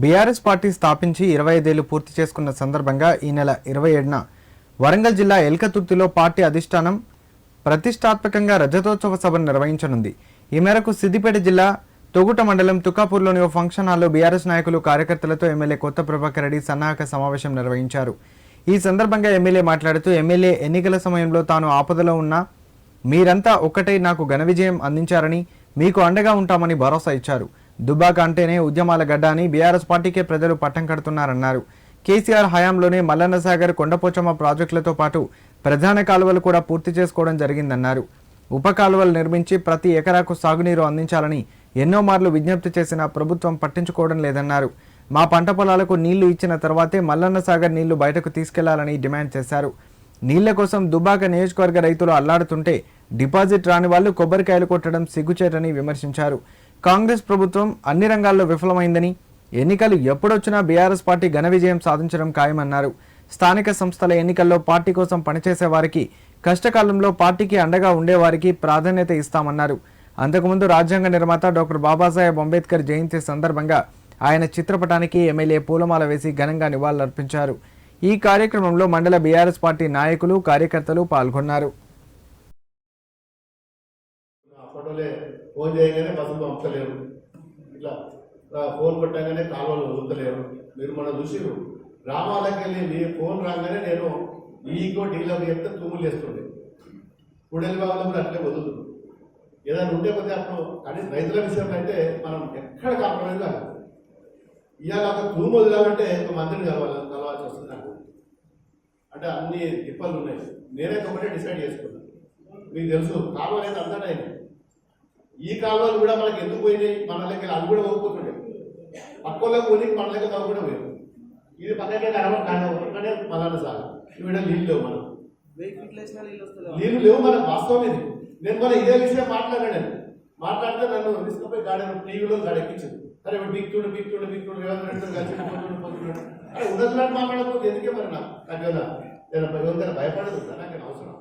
BRS party స్థాపించి ఇరవై ఐదేళ్ళు పూర్తి చేసుకున్న సందర్భంగా ఈ నెల ఇరవై ఏడున వరంగల్ జిల్లా ఎల్కతుర్తిలో పార్టీ అధిష్టానం ప్రతిష్టాత్మకంగా రజతోత్సవ సభను నిర్వహించనుంది. ఈ మేరకు సిద్దిపేట జిల్లా తొగుట మండలం తుకాపూర్లోని ఓ ఫంక్షన్ హాల్లో బీఆర్ఎస్ నాయకులు కార్యకర్తలతో ఎమ్మెల్యే కొత్త ప్రభాకర్ రెడ్డి సన్నాహక సమావేశం నిర్వహించారు. ఈ సందర్భంగా ఎమ్మెల్యే మాట్లాడుతూ ఎమ్మెల్యే ఎన్నికల సమయంలో తాను ఆపదలో ఉన్నా మీరంతా ఒక్కటై నాకు ఘన విజయం అందించారని మీకు అండగా ఉంటామని భరోసా ఇచ్చారు. దుబ్బాక అంటేనే ఉద్యమాల గడ్డ అని బీఆర్ఎస్ పార్టీకే ప్రజలు పట్టం కడుతున్నారన్నారు. కేసీఆర్ హయాంలోనే మల్లన్న సాగర్ కొండపోచమ్మ ప్రాజెక్టులతో పాటు ప్రధాన కాలువలు కూడా పూర్తి చేసుకోవడం జరిగిందన్నారు. ఉప కాలువలు నిర్మించి ప్రతి ఎకరాకు సాగునీరు అందించాలని ఎన్నో మార్లు విజ్ఞప్తి చేసినా ప్రభుత్వం పట్టించుకోవడం లేదన్నారు. మా పంట పొలాలకు నీళ్ళు ఇచ్చిన తర్వాతే మల్లన్న సాగర్ నీళ్ళు బయటకు తీసుకెళ్ళాలని డిమాండ్ చేశారు. నీళ్ళ కోసం దుబాక నియోజకవర్గ రైతులు అల్లాడుతుంటే డిపాజిట్ రాని వాళ్ళు కొబ్బరికాయలు కొట్టడం సిగ్గుచేటని విమర్శించారు. కాంగ్రెస్ ప్రభుత్వం అన్ని రంగాల్లో విఫలమైందని ఎన్నికలు ఎప్పుడొచ్చినా బీఆర్ఎస్ పార్టీ ఘన విజయం సాధించడం ఖాయమన్నారు. స్థానిక సంస్థల ఎన్నికల్లో పార్టీ కోసం పనిచేసే వారికి కష్టకాలంలో పార్టీకి అండగా ఉండేవారికి ప్రాధాన్యత ఇస్తామన్నారు. అంతకుముందు రాజ్యాంగ నిర్మాత డాక్టర్ బాబాసాహెబ్ అంబేద్కర్ జయంతి సందర్భంగా ఆయన చిత్రపటానికి ఎమ్మెల్యే పూలమాల వేసి ఘనంగా నివాళులర్పించారు. ఈ కార్యక్రమంలో మండల బీఆర్ఎస్ పార్టీ నాయకులు కార్యకర్తలు పాల్గొన్నారు. ఆ ఫోన్ చేయగానే బస్సులు పంపలేరు ఇట్లా ఫోన్ కొట్టగానే కాలువలు వదలలేరు మీరు మన చూసిరు గ్రామాలకు వెళ్ళి మీ ఫోన్ రాగానే నేను ఈకో డీలర్ చెప్తే తూములు వేస్తుండే. కూడలి బాబులు కూడా అట్లే వదులుతుంది ఏదైనా ఉంటే పోతే అప్పుడు కానీ రైతుల విషయంలో అయితే మనం ఎక్కడ కాంప్రమైజ్ కాదు. ఇవాళ ఒక తూము వదిలామంటే ఒక మంత్రిని కలవాలి కలవాల్సి వస్తుంది నాకు. అంటే అన్ని తిప్పలు ఉన్నాయి. నేనైతే ఒకటే డిసైడ్ చేసుకున్నాను మీకు తెలుసు కాలువ అనేది అందరూ ఈ కాలువలు కూడా మనకి ఎందుకు పోయినాయి? మన లెక్క అది కూడా పోకపోతుండే పక్కలకు పోనీ మన లెక్క తవ్వు కూడా పోయింది ఇది పక్కకే కనబడి కనబడే మళ్ళా సార్ ఇవిడ నీళ్ళు లేవు మనం నీళ్ళు లేవు మనకు వాస్తవం ఇది. నేను మన ఇదే విషయం మాట్లాడాను. మాట్లాడితే నన్ను తీసుకుపోయి గాడి టీవీలో గాడెక్కించింది అరే ఇప్పుడు బీక్తుండు బీక్తుండు బీక్తుండు రేవంత్ రెడ్డి కలిసి పోతుండు పోతుండు అరే ఉన్నట్టు మాట్లాడకపోతే ఎందుకే మరి నాకు? నాకు ఏమైనా నేను భయపడదు నాకు అవసరం